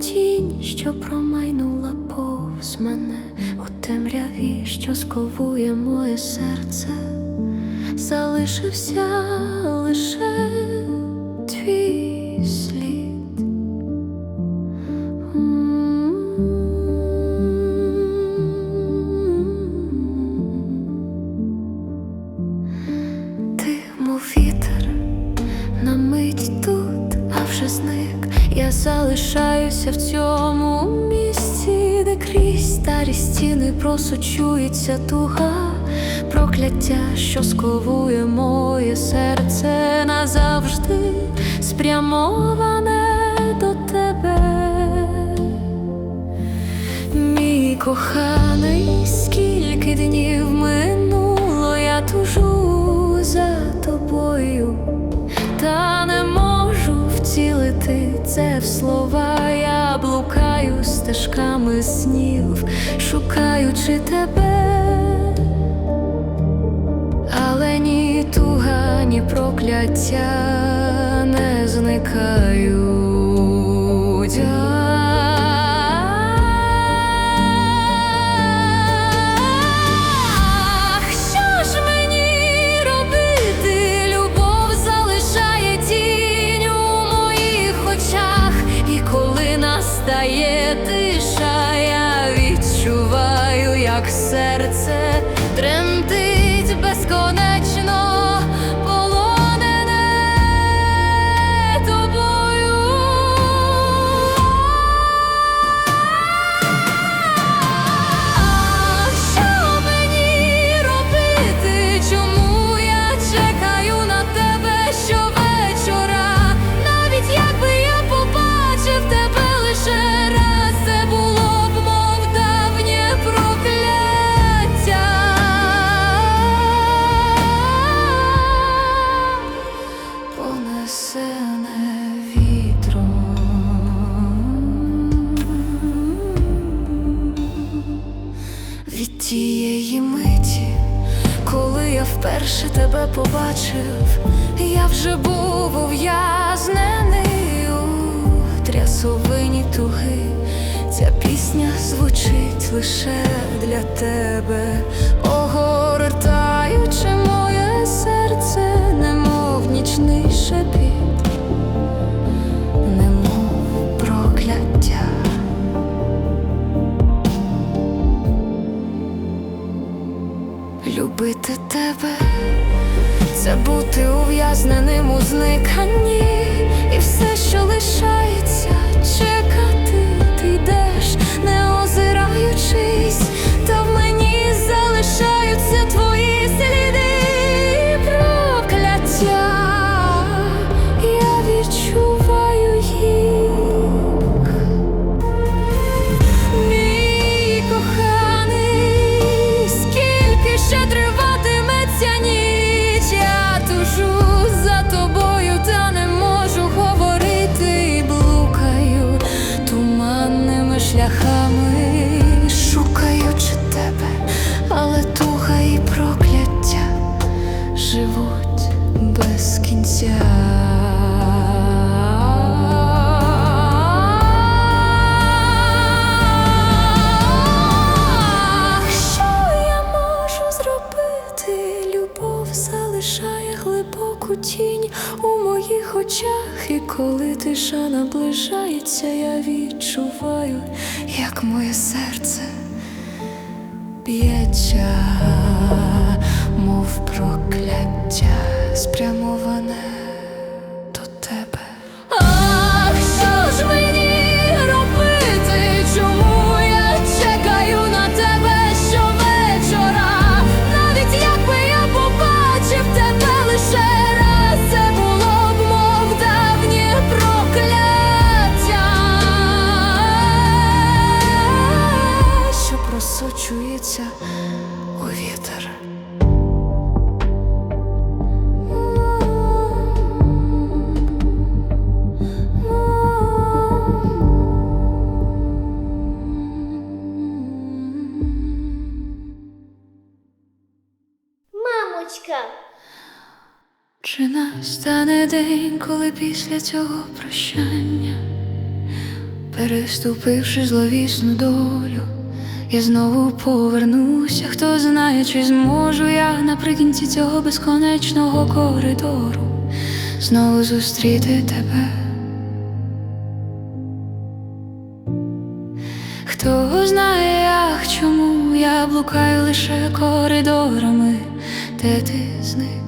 тінь, що промайнула повз мене у темряві, що сковує моє серце, залишився лише твій слід. Ти, мов вітер, на мить тут, вже зник. Я залишаюся в цьому місці, де крізь старі стіни просочується туга, прокляття, що сковує моє серце назавжди, спрямоване до тебе. Мій коханий, скільки днів минуло, це в слова. Я блукаю стежками снів, шукаючи тебе, але ні туга, ні прокляття не зникають. Серце Від тієї миті, коли я вперше тебе побачив, я вже був ув'язнений у трясовині туги. Ця пісня звучить лише для тебе, огортаючи моє серце, немов нічний шепіт, глибоку тінь у моїх очах, і коли тиша наближається, я відчуваю, як моє серце б'ється, мов прокляття спрямоване Чи настане день, коли після цього прощання, переступивши зловісну долю, я знову повернуся, хто знає, чи зможу я наприкінці цього безконечного коридору знову зустріти тебе. Хто знає, як чому я блукаю лише коридорами, де ти зник.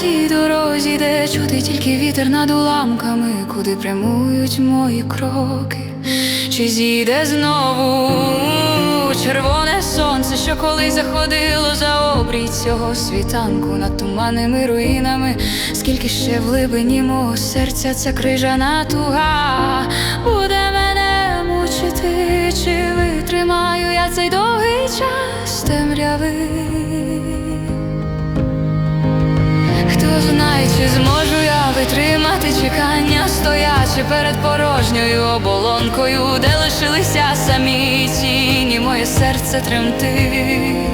Тій дорозі, де чути тільки вітер над уламками, куди прямують мої кроки, чи зійде знову червоне сонце, що колись заходило за обрій цього світанку над туманними руїнами, скільки ще в глибині мого серця ця крижана туга буде мене мучити, чи витримаю я цей довгий час темряви. Хто знає, чи зможу я витримати чекання, стоячи перед порожньою оболонкою, де лишилися самі тіні, моє серце тремтить.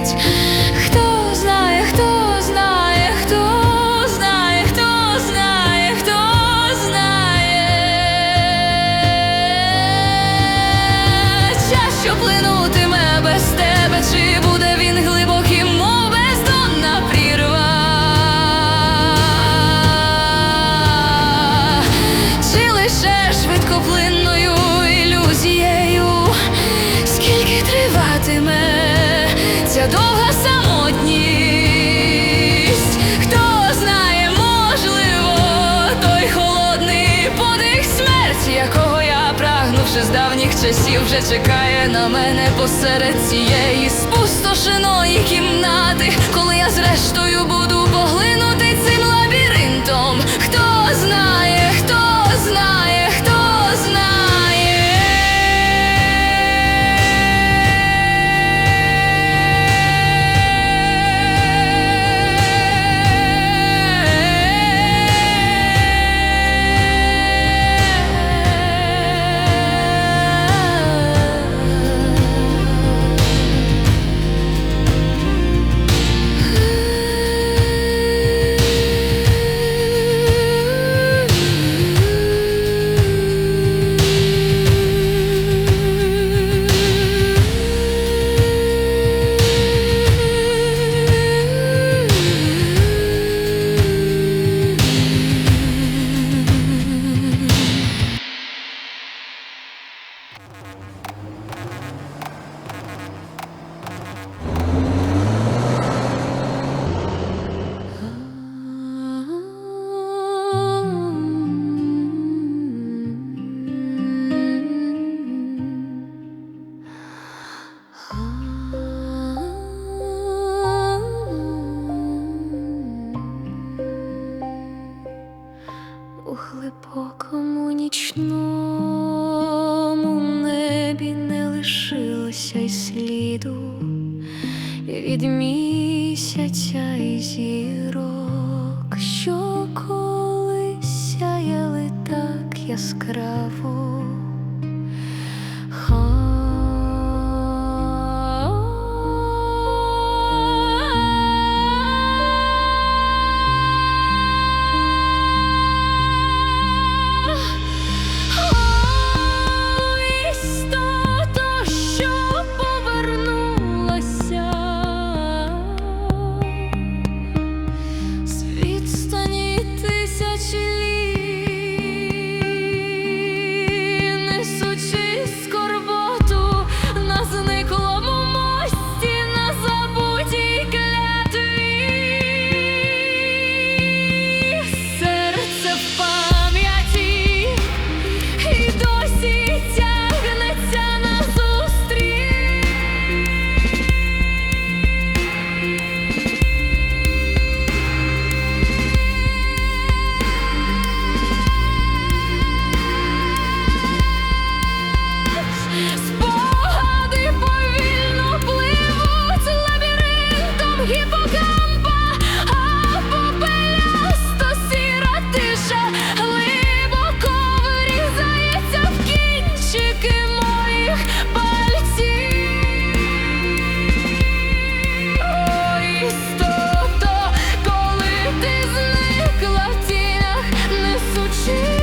Ця довга самотність, хто знає, можливо, той холодний подих смерті, якого я прагнувши з давніх часів, вже чекає на мене посеред цієї спустошеної кімнати, коли я зрештою буду яскраво. 不去。